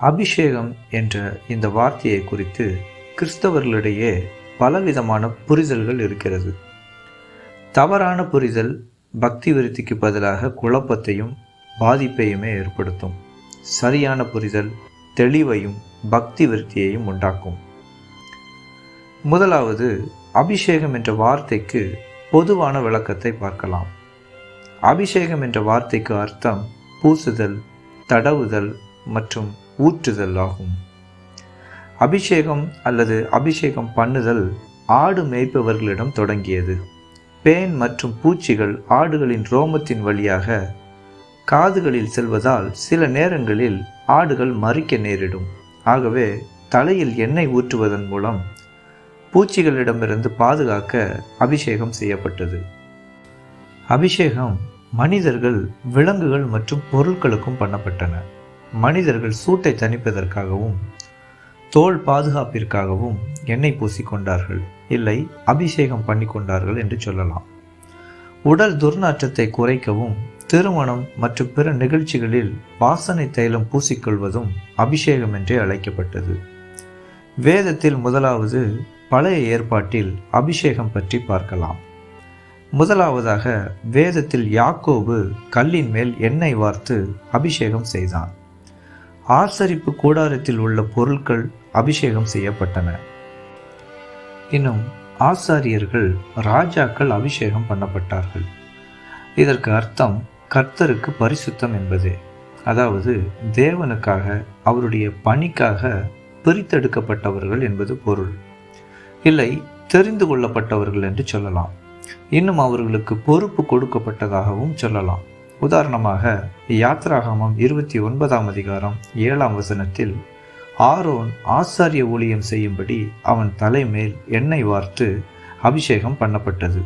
அபிஷேகம் என்ற இந்த வார்த்தையை குறித்து கிறிஸ்தவர்களிடையே பலவிதமான புரிதல்கள் இருக்கிறது. தவறான புரிதல் பக்தி விருத்திக்கு பதிலாக குழப்பத்தையும் பாதிப்பையுமே ஏற்படுத்தும். சரியான புரிதல் தெளிவையும் பக்தி விருத்தியையும் உண்டாக்கும். முதலாவது அபிஷேகம் என்ற வார்த்தைக்கு பொதுவான விளக்கத்தை பார்க்கலாம். அபிஷேகம் என்ற வார்த்தைக்கு அர்த்தம் பூசுதல் தடவுதல் மற்றும் ஊற்றுதல் ஆகும் அபிஷேகம் அல்லது அபிஷேகம் பண்ணுதல் ஆடு மேய்ப்பவர்களிடம் தொடங்கியது. பேன் மற்றும் பூச்சிகள் ஆடுகளின் ரோமத்தின் வழியாக காதுகளில் செல்வதால் சில நேரங்களில் ஆடுகள் மறிக்க நேரிடும். ஆகவே தலையில் எண்ணெய் ஊற்றுவதன் மூலம் பூச்சிகளிடமிருந்து பாதுகாக்க அபிஷேகம் செய்யப்பட்டது. அபிஷேகம் மனிதர்கள் விலங்குகள் மற்றும் பொருட்களுக்கும் பண்ணப்பட்டன. மனிதர்கள் சூட்டை தணிப்பதற்காகவும் தோல் பாதுகாப்பிற்காகவும் எண்ணெய் பூசிக்கொண்டார்கள். இல்லை அபிஷேகம் பண்ணி கொண்டார்கள் என்று சொல்லலாம். உடல் துர்நாற்றத்தை குறைக்கவும் திருமணம் மற்றும் பிற நிகழ்ச்சிகளில் வாசனை தைலம் பூசிக்கொள்வதும் அபிஷேகம் என்றே அழைக்கப்பட்டது. வேதத்தில் முதலாவது பழைய ஏற்பாட்டில் அபிஷேகம் பற்றி பார்க்கலாம். முதலாவதாக வேதத்தில் யாக்கோபு கல்லின் மேல் எண்ணெய் வார்த்து அபிஷேகம் செய்தான். ஆசரிப்பு கூடாரத்தில் உள்ள பொருட்கள் அபிஷேகம் செய்யப்பட்டன. இன்னும் ஆசாரியர்கள் ராஜாக்கள் அபிஷேகம் பண்ணப்பட்டார்கள். இதற்கு அர்த்தம் கர்த்தருக்கு பரிசுத்தம் என்பதே. அதாவது தேவனுக்காக அவருடைய பணிக்காக பிரித்தெடுக்கப்பட்டவர்கள் என்பது பொருள். இல்லை தெரிந்து கொள்ளப்பட்டவர்கள் என்று சொல்லலாம். இன்னும் அவர்களுக்கு பொறுப்பு கொடுக்கப்பட்டதாகவும் சொல்லலாம். உதாரணமாக யாத்ராகமம் இருபத்தி ஒன்பதாம் அதிகாரம் ஏழாம் வசனத்தில் ஆரோன் ஆசாரிய ஊழியம் செய்யும்படி அவன் தலைமேல் எண்ணெய் வார்த்து அபிஷேகம் பண்ணப்பட்டது.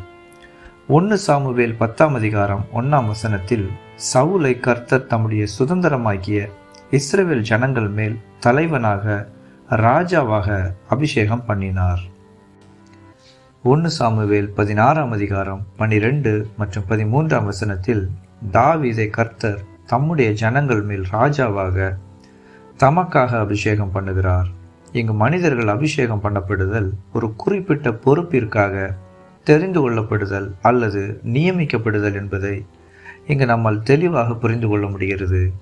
ஒன்று சாமுவேல் பத்தாம் அதிகாரம் ஒன்றாம் வசனத்தில் சவுலை கர்த்தர் தம்முடைய சுதந்திரமாகிய இஸ்ரேல் ஜனங்கள் மேல் தலைவனாக ராஜாவாக அபிஷேகம் பண்ணினார். ஒன்று சாமுவேல் பதினாறாம் அதிகாரம் பனிரெண்டு மற்றும் பதிமூன்றாம் வசனத்தில் தாவீதை கர்த்தர் தம்முடைய ஜனங்கள் மேல் ராஜாவாக தமக்காக அபிஷேகம் பண்ணுகிறார். இங்கு மனிதர்கள் அபிஷேகம் பண்ணப்படுதல் ஒரு குறிப்பிட்ட பொறுப்பிற்காக தெரிந்து கொள்ளப்படுதல் அல்லது நியமிக்கப்படுதல் என்பதை இங்கு நம்மால் தெளிவாக புரிந்து கொள்ள முடிகிறது.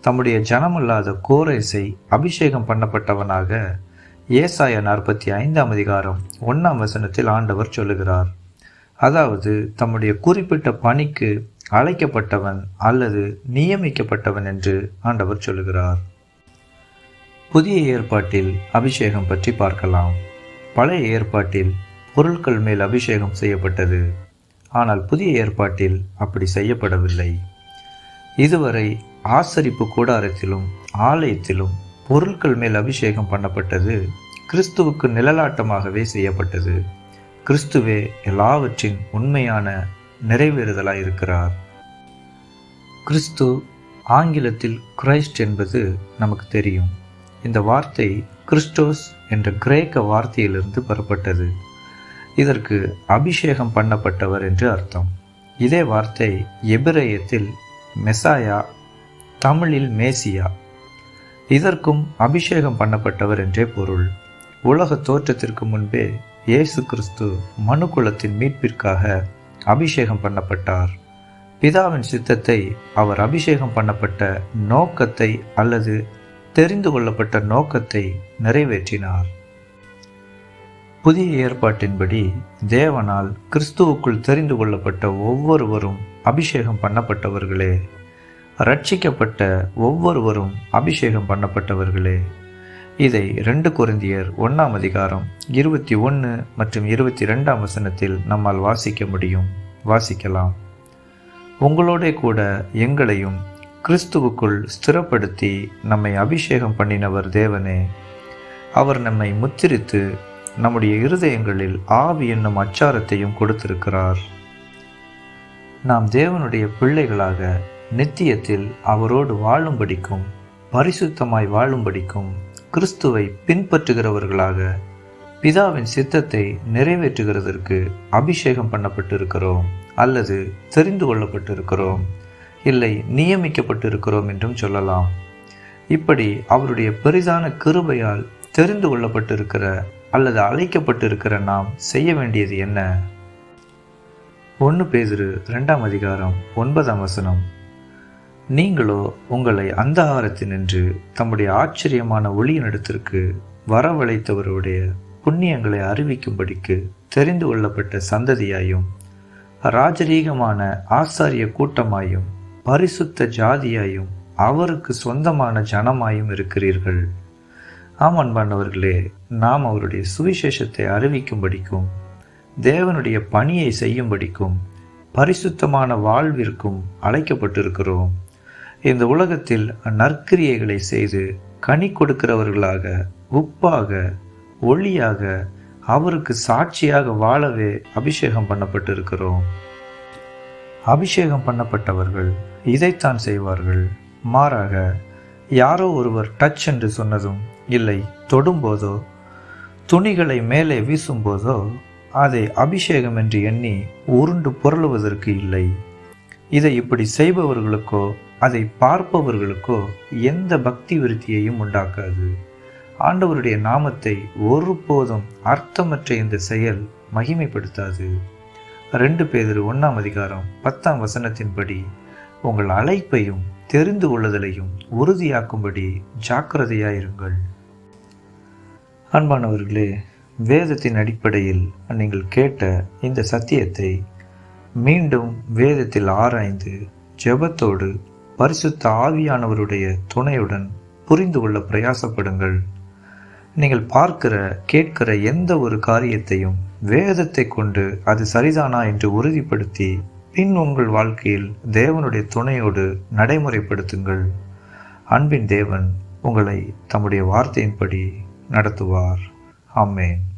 தம்முடைய ஜனமல்லாத கோரேசை அபிஷேகம் பண்ணப்பட்டவனாக ஏசாய நாற்பத்தி ஐந்தாம் அதிகாரம் ஒன்றாம் வசனத்தில் ஆண்டவர் சொல்லுகிறார். அதாவது தம்முடைய குறிப்பிட்ட பணிக்கு அழைக்கப்பட்டவன் அல்லது நியமிக்கப்பட்டவன் என்று ஆண்டவர் சொல்லுகிறார். புதிய ஏற்பாட்டில் அபிஷேகம் பற்றி பார்க்கலாம். பழைய ஏற்பாட்டில் பொருட்கள் மேல் அபிஷேகம் செய்யப்பட்டது. ஆனால் புதிய ஏற்பாட்டில் அப்படி செய்யப்படவில்லை. இதுவரை ஆசரிப்பு கூடாரத்திலும் ஆலயத்திலும் பொருட்கள் மேல் அபிஷேகம் பண்ணப்பட்டது கிறிஸ்துவுக்கு நிழலாட்டமாகவே செய்யப்பட்டது. கிறிஸ்துவே எல்லாவற்றின் உண்மையான நிறைவேறுதலாக இருக்கிறார். கிறிஸ்து ஆங்கிலத்தில் கிரைஸ்ட் என்பது நமக்கு தெரியும். இந்த வார்த்தை கிறிஸ்டோஸ் என்ற கிரேக்க வார்த்தையிலிருந்து பெறப்பட்டது. இதற்கு அபிஷேகம் பண்ணப்பட்டவர் என்று அர்த்தம். இதே வார்த்தை எபிரேயத்தில் மெசாயா தமிழில் மேசியா. இதற்கும் அபிஷேகம் பண்ணப்பட்டவர் என்றே பொருள். உலக தோற்றத்திற்கு முன்பே இயேசு கிறிஸ்து மனுக்குலத்தின் மீட்பிற்காக அபிஷேகம் பண்ணப்பட்டார். பிதாவின் சித்தத்தை அவர் அபிஷேகம் பண்ணப்பட்ட நோக்கத்தை அல்லது தெரிந்து கொள்ளப்பட்ட நோக்கத்தை நிறைவேற்றினார். புதிய ஏற்பாட்டின்படி தேவனால் கிறிஸ்துவுக்குள் தெரிந்து கொள்ளப்பட்ட ஒவ்வொருவரும் அபிஷேகம் பண்ணப்பட்டவர்களே. ரட்சிக்கப்பட்ட ஒவ்வொருவரும் அபிஷேகம் பண்ணப்பட்டவர்களே. இதை ரெண்டு குருந்தியர் ஒன்றாம் அதிகாரம் இருபத்தி ஒன்று மற்றும் இருபத்தி ரெண்டாம் வசனத்தில் நம்மால் வாசிக்க முடியும். வாசிக்கலாம். உங்களோட கூட எங்களையும் கிறிஸ்துவுக்குள் ஸ்திரப்படுத்தி நம்மை அபிஷேகம் பண்ணினவர் தேவனே. அவர் நம்மை முத்திரித்து நம்முடைய இருதயங்களில் ஆவி என்னும் அச்சாரத்தையும் கொடுத்திருக்கிறார். நாம் தேவனுடைய பிள்ளைகளாக நித்தியத்தில் அவரோடு வாழும்படிக்கும் பரிசுத்தமாய் வாழும்படிக்கும் கிறிஸ்துவை பின்பற்றுகிறவர்களாக பிதாவின் சித்தத்தை நிறைவேற்றுகிறதற்கு அபிஷேகம் பண்ணப்பட்டிருக்கிறோம் அல்லது தெரிந்து கொள்ளப்பட்டிருக்கிறோம் இல்லை நியமிக்கப்பட்டிருக்கிறோம் என்றும் சொல்லலாம். இப்படி அவருடைய பெரிதான கிருபையால் தெரிந்து கொள்ளப்பட்டிருக்கிற அல்லது அழைக்கப்பட்டிருக்கிற நாம் செய்ய வேண்டியது என்ன? ஒன்று பேதுரு ரெண்டாம் அதிகாரம் ஒன்பதாம் வசனம். நீங்களோ உங்களை அந்தகாரத்தினின்று தம்முடைய ஆச்சரியமான ஒளியினிடத்திற்கு வரவழைத்தவருடைய புண்ணியங்களை அறிவிக்கும்படிக்கு தெரிந்து கொள்ளப்பட்ட சந்ததியாயும் ராஜரீகமான ஆசாரிய கூட்டமாயும் பரிசுத்த ஜாதியாயும் அவருக்கு சொந்தமான ஜனமாயும் இருக்கிறீர்கள். ஆம் அன்பானவர்களே நாம் அவருடைய சுவிசேஷத்தை அறிவிக்கும்படிக்கும் தேவனுடைய பணியை செய்யும்படிக்கும் பரிசுத்தமான வாழ்விற்கும் அழைக்கப்பட்டிருக்கிறோம். இந்த உலகத்தில் நற்கிரியைகளை செய்து கனி கொடுக்கிறவர்களாக உப்பாக ஒளியாக அவருக்கு சாட்சியாக வாழவே அபிஷேகம் பண்ணப்பட்டிருக்கிறோம். அபிஷேகம் பண்ணப்பட்டவர்கள் இதைத்தான் செய்வார்கள். மாறாக யாரோ ஒருவர் டச் என்று சொன்னதும் இல்லை. தொடும்போதோ துணிகளை மேலே வீசும்போதோ அதை அபிஷேகம் என்று எண்ணி உருண்டு புரளுவதற்கு இல்லை. இதை இப்படி செய்பவர்களுக்கோ அதை பார்ப்பவர்களுக்கோ எந்த பக்தி விருத்தியையும் உண்டாக்காது. ஆண்டவருடைய நாமத்தை ஒருபோதும் அர்த்தமற்ற இந்த செயல் மகிமைப்படுத்தாது. ரெண்டு பேர் ஒன்றாம் அதிகாரம் பத்தாம் வசனத்தின்படி உங்கள் அழைப்பையும் தெரிந்து கொள்ளுதலையும் உறுதியாக்கும்படி ஜாக்கிரதையாயிருங்கள். அன்பானவர்களே வேதத்தின் அடிப்படையில் நீங்கள் கேட்ட இந்த சத்தியத்தை மீண்டும் வேதத்தில் ஆராய்ந்து ஜெபத்தோடு பரிசுத்த ஆவியானவருடைய துணையுடன் புரிந்து கொள்ள பிரயாசப்படுங்கள். நீங்கள் பார்க்கிற கேட்கிற எந்த ஒரு காரியத்தையும் வேதத்தை கொண்டு அது சரிதானா என்று உறுதிப்படுத்தி பின் உங்கள் வாழ்க்கையில் தேவனுடைய துணையோடு நடைமுறைப்படுத்துங்கள். அன்பின் தேவன் உங்களை தம்முடைய வார்த்தையின்படி நடத்துவார். ஆமேன்.